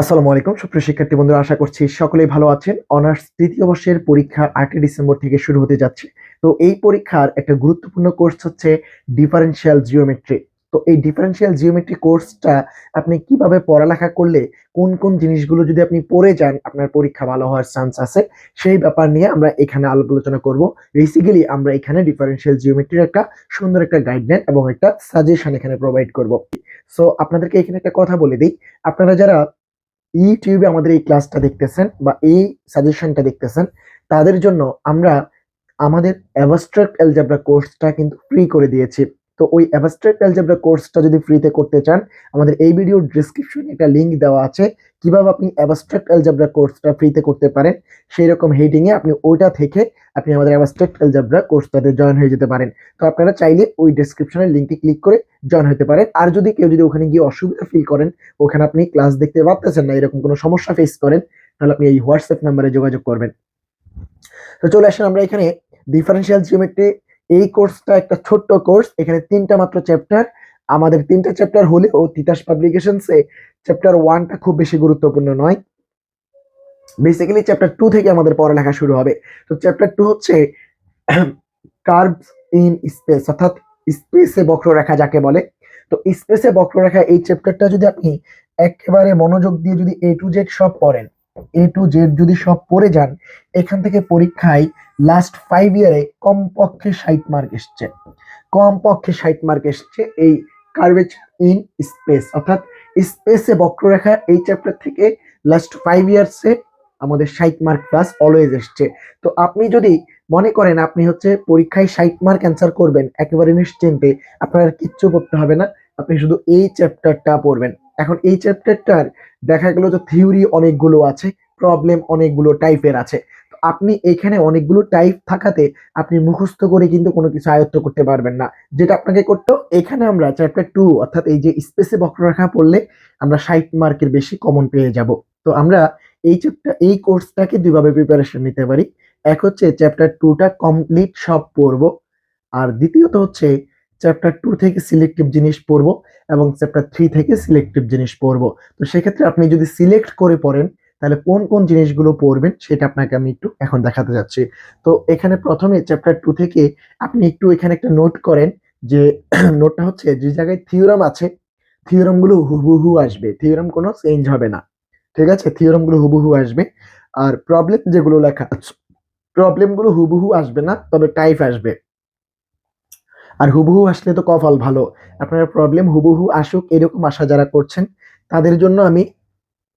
আসসালামু আলাইকুম। সুপ্রিয় শিক্ষার্থী বন্ধুরা, আশা করছি সকলেই ভালো আছেন। অনার্স তৃতীয় বর্ষের পরীক্ষা আটই ডিসেম্বর থেকে শুরু হতে যাচ্ছে। তো এই পরীক্ষার একটা গুরুত্বপূর্ণ কোর্স হচ্ছে ডিফারেন্সিয়াল জিওমেট্রি তো এই ডিফারেন্সিয়াল জিওমেট্রি কোর্সটা আপনি কীভাবে পড়ালেখা করলে, কোন কোন জিনিসগুলো যদি আপনি পড়ে যান, আপনার পরীক্ষা ভালো হওয়ার চান্স আছে, সেই ব্যাপার নিয়ে আমরা এখানে আলোচনা করব। বেসিক্যালি আমরা এখানে ডিফারেন্সিয়াল জিওমেট্রির একটা সুন্দর একটা গাইডলাইন এবং একটা সাজেশন এখানে প্রোভাইড করব। সো আপনাদেরকে এখানে একটা কথা বলে দিই। আপনারা যারা ইউটিউবে আমাদের এই ক্লাসটা দেখতেছেন বা এই সাজেশনটা দেখতেছেন, তাদের জন্য আমরা আমাদের অ্যাবস্ট্রাক্ট অ্যালজাবরা কোর্সটা কিন্তু ফ্রি করে দিয়েছি। তো ওই অ্যাবস্ট্রাক্ট অ্যালজাবরা কোর্সটা যদি ফ্রিতে করতে চান, আমাদের এই ভিডিওর ডিসক্রিপশনে একটা লিংক দেওয়া আছে কীভাবে আপনি অ্যাবস্ট্রাক্ট অ্যালজাবরা কোর্সটা ফ্রিতে করতে পারেন। সেই রকম হেডিংয়ে আপনি ওইটা থেকে আপনি আমাদের অ্যাবস্ট্রাক্ট অ্যালজাবরা কোর্সটাতে জয়েন হয়ে যেতে পারেন। তো আপনারা চাইলে ওই ডিসক্রিপশনের লিঙ্কে ক্লিক করে জয়েন হতে পারেন। আর যদি কেউ যদি ওখানে গিয়ে অসুবিধা ফিল করেন, ওখানে আপনি ক্লাস দেখতে পারতেছেন না, এরকম কোনো সমস্যা ফেস করেন, তাহলে আপনি এই হোয়াটসঅ্যাপ নাম্বারে যোগাযোগ করবেন। তো চলে আসেন আমরা এখানে ডিফারেন্সিয়াল জিওমেট্রি এই কোর্সটা একটা ছোট্ট কোর্স এখানে তিনটা মাত্র চ্যাপ্টার আমাদের তিনটা চ্যাপ্টার হলেও তিতাস পাবলিকেশনসে চ্যাপ্টার ওয়ানটা খুব বেশি গুরুত্বপূর্ণ নয়। বেসিক্যালি চ্যাপ্টার টু থেকে আমাদের পড়ালেখা শুরু হবে। তো চ্যাপ্টার টু হচ্ছে কার্ভস ইন স্পেস অর্থাৎ স্পেসে বক্ররেখা যাকে বলে। তো স্পেসে বক্ররেখা এই চ্যাপ্টারটা যদি আপনি একেবারে মনোযোগ দিয়ে যদি এ টু জেড সব পড়েন এ টু জেড যদি সব পড়ে যান, এখান থেকে পরীক্ষায় লাস্ট ফাইভ ইয়ারে কমপক্ষে ষাট মার্ক এসছে। কমপক্ষে ষাট মার্ক এসছে এই কার্ভেচার ইন স্পেস অর্থাৎ স্পেসে বক্ররেখা এই চ্যাপ্টার থেকে লাস্ট ফাইভ ইয়ার্সে আমাদের ষাট মার্ক প্লাস অলওয়েজ এসছে। তো আপনি যদি মনে করেন আপনি হচ্ছে পরীক্ষায় ষাট মার্ক অ্যান্সার করবেন, একেবারে নিশ্চিন্তে, আপনার কিচ্ছু করতে হবে না। আপনি শুধু এই চ্যাপ্টারটা পড়বেন। এখন এই চ্যাপ্টারটার দেখা গেল যে থিওরি অনেকগুলো আছে প্রবলেম অনেকগুলো টাইপের আছে। আপনি এখানে অনেকগুলো টাইপ থাকাতে আপনি মুখস্থ করে কিন্তু কোনো কিছু আয়ত্ত করতে পারবেন না। যেটা আপনাকে করতে এখানে আমরা চ্যাপ্টার টু অর্থাৎ এই যে স্পেসে বক্ররেখা পড়লে আমরা ষাট মার্কের বেশি কমন পেয়ে যাব। তো আমরা এই চ্যাপ্টার এই কোর্সটাকে দুইভাবে প্রিপারেশন নিতে পারি। এক হচ্ছে চ্যাপ্টার টুটা কমপ্লিট সব পড়ব। আর দ্বিতীয়ত হচ্ছে চ্যাপ্টার টু থেকে সিলেক্টিভ জিনিস পড়ব এবং চ্যাপ্টার থ্রি থেকে সিলেক্টিভ জিনিস পড়ব। তো সেক্ষেত্রে আপনি যদি সিলেক্ট করে পড়েন, তাহলে কোন কোন জিনিসগুলো পড়বেন সেটা আপনাকে আমি একটু এখন দেখাতে যাচ্ছি। তো এখানে প্রথমে চ্যাপ্টার টু থেকে আপনি একটু এখানে একটা নোট করেন যে নোটটা হচ্ছে যে জায়গায় থিওরাম আছে থিওরামগুলো হুবহু আসবে। থিওরাম কোনো চেঞ্জ হবে না। ঠিক আছে? থিওরামগুলো হুবহু আসবে। আর প্রবলেম যেগুলো লেখা আছে প্রবলেমগুলো হুবহু আসবে না, তবে টাইপ আসবে। আর হুবহু আসলে তো কপাল ভালো। আপনার প্রবলেম হুবহু আসুক, এরকম আশা যারা করছেন, তাদের জন্য আমি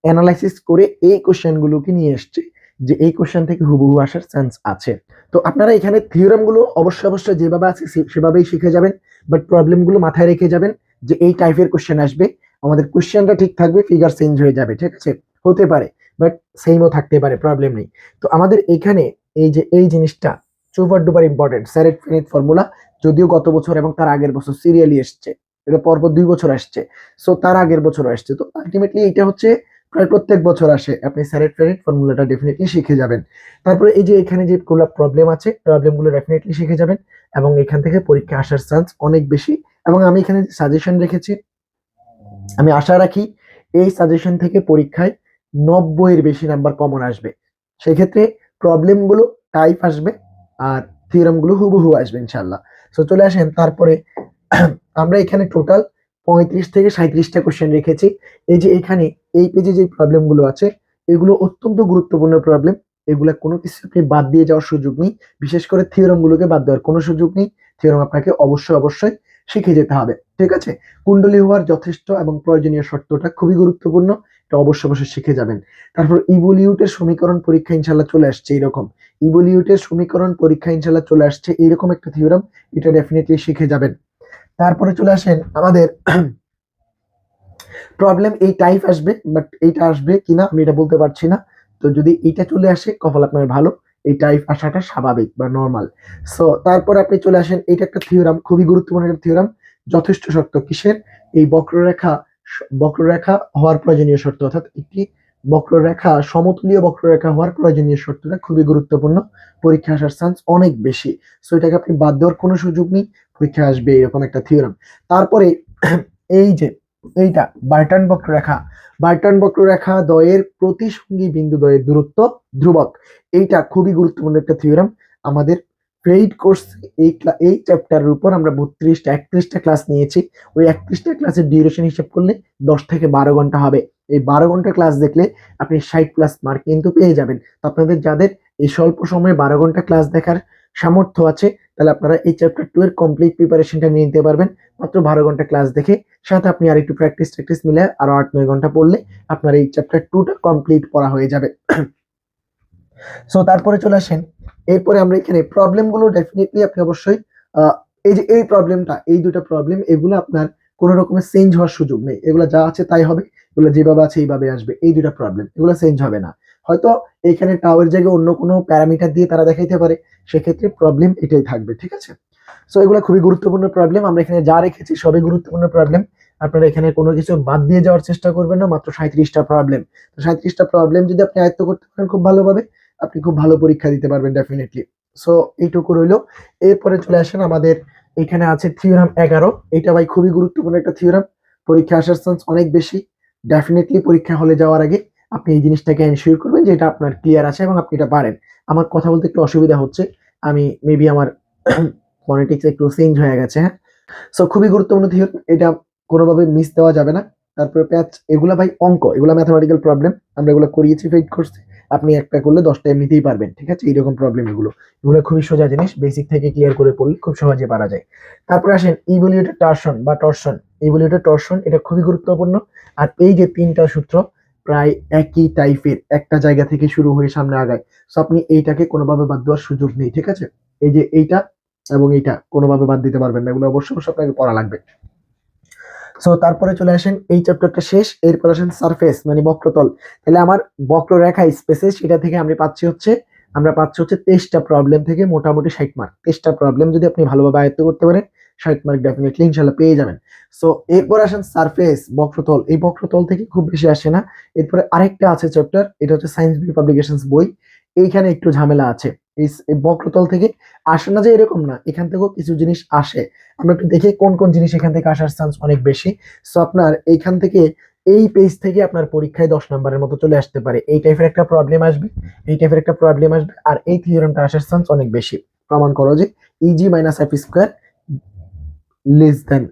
অ্যানালাইসিস করে এই কোশ্চেনগুলোকে নিয়ে এসেছি, যে এই কোশ্চেন থেকে হুবহু আসার চান্স আছে। তো আপনারা এখানে থিওরামগুলো অবশ্যই অবশ্যই যেভাবে আছে সেভাবেই শিখে যাবেন বাট প্রবলেমগুলো মাথায় রেখে যাবেন, যে এই টাইপের কোশ্চেন আসবে। আমাদের কোশ্চেনটা ঠিক থাকবে ফিগার চেঞ্জ হয়ে যাবে, ঠিক আছে? হতে পারে বাট সেমও থাকতে পারে প্রবলেম নেই। তো আমাদের এখানে এই যে, এই জিনিসটা সুপার ডুপার ইম্পর্টেন্ট স্যারেট ফিনিট ফর্মুলা যদিও গত বছর এবং তার আগের বছর সিরিয়ালি এসছে, এটা পরপর দুই বছর আসছে সো তার আগের বছর আসছে, তো আলটিমেটলি এটা হচ্ছে প্রায় প্রত্যেক বছর আসে, আপনি স্যারেট ফেরেট ফর্মুলাটা ডেফিনেটলি শিখে যাবেন। তারপরে এই যে এখানে যে প্রবলেম আছে প্রবলেমগুলো ডেফিনেটলি শিখে যাবেন, এবং এখান থেকে পরীক্ষা আসার চান্স অনেক বেশি, এবং আমি এখানে সাজেশন রেখেছি, আমি আশা রাখি এই সাজেশন থেকে পরীক্ষায় নব্বইয়ের বেশি নাম্বার কমন আসবে। সেক্ষেত্রে প্রবলেমগুলো টাইপ আসবে আর থিওরামগুলো হুবহু আসবে ইনশাল্লাহ সো চলে আসেন, তারপরে আমরা এখানে টোটাল পঁয়ত্রিশ থেকে সাঁত্রিশটা কোশ্চেন রেখেছি। এই যে এখানে এই পেজে যে প্রবলেমগুলো আছে, এগুলো অত্যন্ত গুরুত্বপূর্ণ প্রবলেম এগুলা কোনো কিছু আপনি বাদ দিয়ে যাওয়ার সুযোগ নেই। বিশেষ করে থিওরামগুলোকে বাদ দেওয়ার কোনো সুযোগ নেই। থিওরাম আপনাকে অবশ্যই অবশ্যই শিখে যেতে হবে। ঠিক আছে? কুণ্ডলী হওয়ার যথেষ্ট এবং প্রয়োজনীয় শর্তটা খুবই গুরুত্বপূর্ণ। এটা অবশ্যই অবশ্যই শিখে যাবেন। তারপর ইভলিউটের সমীকরণ পরীক্ষা ইনশাল্লাহ চলে আসছে এরকম ইভলিউটের সমীকরণ পরীক্ষা ইনশাল্লাহ চলে আসছে এরকম একটা থিওরাম এটা ডেফিনেটলি শিখে যাবেন। তারপরে চলে আসেন আমাদের প্রবলেম এই টাইপ আসবে বাট এইটা আসবে কিনা আমি এটা বলতে পারছি না। তো যদি এটা চলে আসে, কপাল আপনার ভালো, এই টাইপ আসাটা স্বাভাবিক বা নর্মাল সো তারপর আপনি চলে আসেন এটা একটা থিওরাম খুবই গুরুত্বপূর্ণ একটা থিওরাম যথেষ্ট শক্ত কিসের? এই বক্ররেখা বক্ররেখা হওয়ার প্রয়োজনীয় শর্ত, অর্থাৎ একটি বক্ররেখা, সমতুলীয় বক্ররেখা হওয়ার প্রয়োজনীয় শর্তটা খুবই গুরুত্বপূর্ণ। পরীক্ষা আসার চান্স অনেক বেশি। সো এটাকে আপনি বাদ দেওয়ার কোনো সুযোগ নেই। পরীক্ষা আসবে এরকম একটা থিওরাম তারপরে এই যে, এইটা বার্টন বক্ররেখা। বার্টন বক্ররেখা দ্বয়ের প্রতিসঙ্গী বিন্দু দ্বয়ের দূরত্ব ধ্রুবক। এইটা খুবই গুরুত্বপূর্ণ একটা থিওরাম আমাদের ক্রেডিট কোর্স এই এই চ্যাপ্টারের উপর আমরা বত্রিশটা, একত্রিশটা ক্লাস নিয়েছি। ওই একত্রিশটা ক্লাসের ডিউরেশন হিসাব করলে দশ থেকে বারো ঘণ্টা হবে। এই বারো ঘণ্টা ক্লাস দেখলে আপনি ষাট প্লাস মার্ক কিন্তু পেয়ে যাবেন। তো আপনাদের যাদের এই স্বল্প সময়ে বারো ঘণ্টা ক্লাস দেখার সামর্থ্য আছে, তাহলে আপনারা এই চ্যাপ্টার টু এর কমপ্লিট প্রিপারেশনটা নিয়ে নিতে পারবেন। মাত্র বারো ঘণ্টা ক্লাস দেখে, সাথে আপনি আর একটু প্র্যাকটিস প্র্যাকটিস মিলে আরও আট নয় ঘণ্টা পড়লে আপনার এই চ্যাপ্টার টুটা কমপ্লিট পড়া হয়ে যাবে। সো তারপরে চলে আসেন। এরপরে আমরা এখানে প্রবলেমগুলো ডেফিনেটলি আপনি অবশ্যই এই যে এই প্রবলেমটা এই দুটো প্রবলেম এগুলো আপনার কোনো রকমের চেঞ্জ হওয়ার সুযোগ নেই। এগুলো যা আছে তাই হবে, এগুলো যেভাবে আছে এইভাবে আসবে। এই দুটো প্রবলেম এগুলো চেঞ্জ হবে না। হয়তো এখানে টাওয়ার জায়গায় অন্য কোনো প্যারামিটার দিয়ে তারা দেখাইতে পারে, সেক্ষেত্রে প্রবলেম এটাই থাকবে, ঠিক আছে? সো এগুলো খুবই গুরুত্বপূর্ণ প্রবলেম আমরা এখানে যা রেখেছি সবই গুরুত্বপূর্ণ প্রবলেম আপনারা এখানে কোনো কিছু বাদ দিয়ে যাওয়ার চেষ্টা করবেন না, মাত্র সাঁত্রিশটা প্রবলেম তো সাঁত্রিশটা প্রবলেম যদি আপনি আয়ত্ত করতে পারেন খুব ভালোভাবে। আপনি খুব ভালো পরীক্ষা দিতে পারবেন ডেফিনেটলি সো এইটুকু রইল। এরপরে চলে আসেন আমাদের, এখানে আছে থিওরাম এগারো। এটা ভাই খুবই গুরুত্বপূর্ণ একটা থিওরাম পরীক্ষা আসার চান্স অনেক বেশি। ডেফিনেটলি পরীক্ষা হলে যাওয়ার আগে আপনি এই জিনিসটাকে এনশিওর করবেন যে এটা আপনার ক্লিয়ার আছে এবং আপনি এটা পারেন। আমার কথা বলতে একটু অসুবিধা হচ্ছে। আমি মেবি আমার ফনেটিক্স একটু চেঞ্জ হয়ে গেছে হ্যাঁ? সো খুবই গুরুত্বপূর্ণ থিওরাম এটা কোনোভাবে মিস দেওয়া যাবে না। তারপরে প্যাচ এগুলো ভাই অঙ্ক। এগুলা ম্যাথামেটিক্যাল প্রবলেম আমরা এগুলো করিয়েছি ফেড করছি। আপনি একটা করলে দশটা এমনিতেই পারবেন, ঠিক আছে? এইরকম প্রবলেম এগুলো। এগুলো খুবই সোজা জিনিস বেসিক থেকে ক্লিয়ার করে পড়লে খুব সহজে পারা যায়। তারপরে আসেন ইভলিউটেড টর্শন বা টর্শন ইভলিউটেড টর্শন এটা খুবই গুরুত্বপূর্ণ। আর এই যে তিনটা সূত্র প্রায় একই টাইপের একটা জায়গা থেকে শুরু হয়ে সামনে আগায়। সো আপনি এইটাকে কোনোভাবে বাদ দেওয়ার সুযোগ নেই, ঠিক আছে? এই যে এইটা এবং এইটা, কোনোভাবে বাদ দিতে পারবেন না। এগুলো অবশ্যই অবশ্যই আপনাকে পড়া লাগবে। সো তারপরে চলে আসেন, এই চ্যাপ্টারটা শেষ, এরপর আসেন সারফেস মানে বক্রতল। তাহলে আমার বক্ররেখা স্পেসে সেটা থেকে আমি পাচ্ছি হচ্ছে, আমরা পাচ্ছি হচ্ছে তেইশটা প্রবলেম থেকে মোটামুটি ষাট মার্ক তেইশটা প্রবলেম যদি আপনি ভালোভাবে আয়ত্ত করতে পারেন, ষাট মার্ক ডেফিনেটলি ইনশাল্লাহ পেয়ে যাবেন। সো এরপর আসেন সারফেস বক্রতল। এই বক্রতল থেকে খুব বেশি আসে না। এরপরে আরেকটা আছে চ্যাপ্টার এটা হচ্ছে সায়েন্স বি পাবলিকেশনস বই। এইখানে একটু ঝামেলা আছে। এই বক্রতল থেকে আসে না যে এরকম না, এখান থেকেও কিছু জিনিস আসে। আমরা একটু দেখি কোন কোন জিনিস এখান থেকে আসার চান্স অনেক বেশি। সো আপনার এইখান থেকে এই পেজ থেকে আপনার পরীক্ষায় দশ নম্বরের মতো চলে আসতে পারে। এই টাইপের একটা প্রবলেম আসবে, এই টাইপের একটা প্রবলেম আসবে, আর এই থিওরামটা আসার চান্স অনেক বেশি। প্রমাণ করো যে easy minus F square less than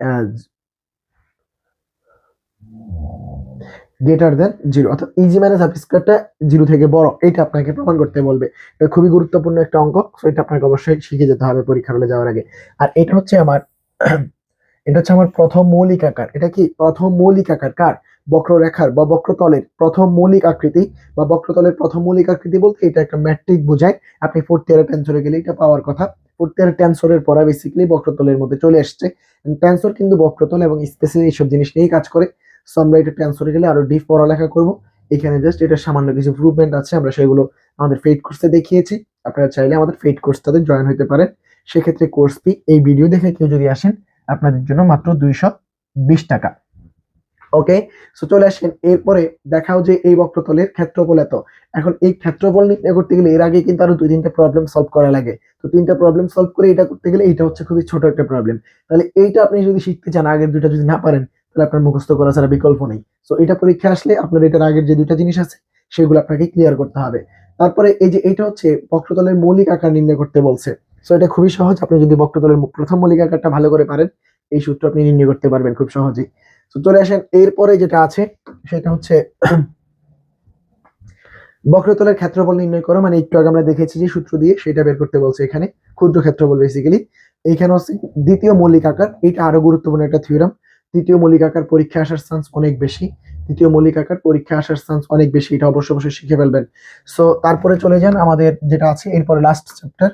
greater than zero অর্থাৎ ইজি মাইনাস এফ স্কোয়ারটা জিরো থেকে বড় এটা আপনাকে প্রমাণ করতে বলবে। এটা খুবই গুরুত্বপূর্ণ একটা অঙ্ক সো এটা আপনাকে অবশ্যই শিখে যেতে হবে পরীক্ষার হলে যাওয়ার আগে। আর এটা হচ্ছে আমার, এটা হচ্ছে আমার প্রথম মৌলিক আকার। এটা কি? প্রথম মৌলিক আকার কার? বক্ররেখার বা বক্রতলের প্রথম মৌলিক আকৃতি বা বক্রতলের প্রথম মৌলিক আকৃতি বলতে এটা একটা ম্যাট্রিক বোঝায়। আপনি ফোর্থ ইয়ারের টেন্সরে গেলে এটা পাওয়ার কথা। ফোর্থ ইয়ারের টেন্সরের পড়া বেসিক্যালি বক্রতলের মধ্যে চলে আসছে টেন্সর কিন্তু বক্রতল এবং স্পেসিফিক এইসব জিনিস নিয়েই কাজ করে। সো আমরা এটা গেলে আরও ডিপ পড়ালেখা করব। এখানে জাস্ট এটা সামান্য কিছু ইমপ্রুভমেন্ট আছে, আমরা সেগুলো আমাদের ফেড কোর্সে দেখিয়েছি। আপনারা চাইলে আমাদের ফেড কোর্সটাতে জয়েন হতে পারেন। সেক্ষেত্রে কোর্স ফি এই ভিডিও দেখে কেউ যদি আসেন, আপনাদের জন্য মাত্র দুইশো বিশ টাকা। ওকে সো চলে আসেন। এরপরে দেখাও যে এই বক্রতলের ক্ষেত্রফল এত। এখন এই ক্ষেত্রফল নির্ণয় করতে গেলে এর আগে কিন্তু আরও দুই তিনটা প্রবলেম সলভ করা লাগে। তো তিনটা প্রবলেম সলভ করে এটা করতে গেলে এটা হচ্ছে খুবই ছোট একটা প্রবলেম তাহলে এইটা আপনি যদি শিখতে চান, আগের দুইটা যদি না পারেন তাহলে আপনার মুখস্থ করা ছাড়া বিকল্প নেই। সো এটা পরীক্ষা আসলে আপনার এটার আগের যে দুইটা জিনিস আছে, সেগুলো আপনাকে ক্লিয়ার করতে হবে। তারপরে এই যে এটা হচ্ছে বক্রতলের মৌলিক আকার নির্ণয় করতে বলছে। সো এটা খুবই সহজ। আপনি যদি বক্রতলের প্রথম মৌলিক আকারটা ভালো করে পারেন, এই সূত্র আপনি নির্ণয় করতে পারবেন খুব সহজেই। তো চলে আসেন এরপরে যেটা আছে, সেটা হচ্ছে বক্রতলের ক্ষেত্রফল নির্ণয় করো। মানে একটু আগে আমরা দেখেছি যে সূত্র দিয়ে সেটা বের করতে বলছে এখানে, ক্ষুদ্র ক্ষেত্রফল বেসিক্যালি এইখানে হচ্ছে দ্বিতীয় মৌলিক আকার এটা আরও গুরুত্বপূর্ণ একটা থিওরাম দ্বিতীয় মৌলিক আকার পরীক্ষা আসার চান্স অনেক বেশি। তৃতীয় মৌলিক আকার পরীক্ষা আসার চান্স অনেক বেশি। এটা অবশ্যই অবশ্যই শিখে ফেলবেন। সো তারপরে চলে যান আমাদের যেটা আছে, এরপরে লাস্ট চ্যাপ্টার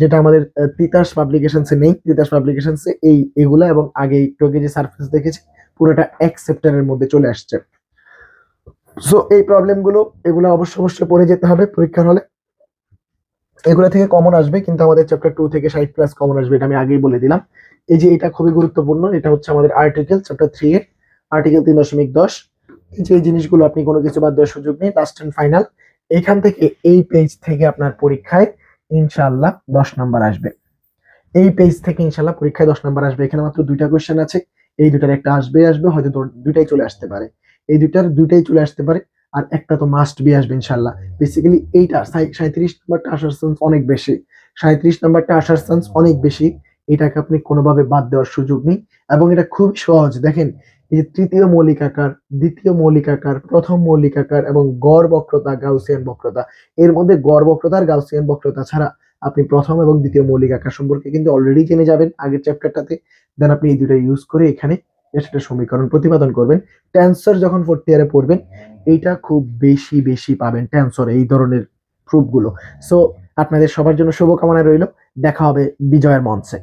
যেটা আমাদের তিতাস পাবলিকেশনসে নেই। তিতাস পাবলিকেশনসে এই এগুলা এবং আগে একটু আগে যে সার্ফেস দেখেছি, পুরোটা এক চ্যাপ্টারের মধ্যে চলে আসছে। সো এই প্রবলেমগুলো এগুলো অবশ্যই অবশ্যই পড়ে যেতে হবে পরীক্ষার হলে। এগুলো থেকে কমন আসবে, কিন্তু আমাদের চ্যাপ্টার টু থেকে ষাট প্লাস কমন আসবে, এটা আমি আগেই বলে দিলাম। এই যে এটা খুবই গুরুত্বপূর্ণ, এটা হচ্ছে আমাদের আর্টিকেল চ্যাপ্টার থ্রি এর আর্টিকেল তিন দশমিক দশ। যে জিনিসগুলো আপনি কোনো কিছু বাদ দেওয়ার সুযোগ নেই লাস্ট অ্যান্ড ফাইনাল এখান থেকে এই পেজ থেকে আপনার পরীক্ষায় ইনশাল্লাহ দশ নাম্বার আসবে। এই পেজ থেকে ইনশাল্লাহ পরীক্ষায় দশ নাম্বার আসবে। এখানে মাত্র দুইটা কোয়েশ্চেন আছে, এই দুটার একটা আসবে আসবে, হয়তো দুটাই চলে আসতে পারে। এই দুটার দুটাই চলে আসতে পারে। আর একটা তো মাস্ট বি আসবে ইনশাল্লাহ। বেসিক্যালি এইটা সাঁত্রিশ নাম্বারটা আসার চান্স অনেক বেশি। সাঁত্রিশ নাম্বারটা আসার চান্স অনেক বেশি। এটাকে আপনি কোনোভাবে বাদ দেওয়ার সুযোগ নেই। এবং এটা খুব সহজ। দেখেন, এই যে তৃতীয় মৌলিক আকার, দ্বিতীয় মৌলিক আকার, প্রথম মৌলিক আকার এবং গড় বক্রতা, গাউসিয়ান বক্রতা। এর মধ্যে গড় বক্রতা আর গাউসিয়ান বক্রতা ছাড়া আপনি প্রথম এবং দ্বিতীয় মৌলিক আকার সম্পর্কে কিন্তু অলরেডি জেনে যাবেন আগের চ্যাপ্টারটাতে দেন আপনি এই দুটো ইউজ করে এখানে একটা সমীকরণ। প্রতিপাদন করবেন ট্যান্সার যখন ফোর্থ ইয়ারে পড়বেন এটা খুব বেশি বেশি পাবেন ট্যান্সার এই ধরনের প্রুফগুলো সো আপনাদের সবার জন্য শুভকামনা রইল। দেখা হবে বিজয়ের মঞ্চে।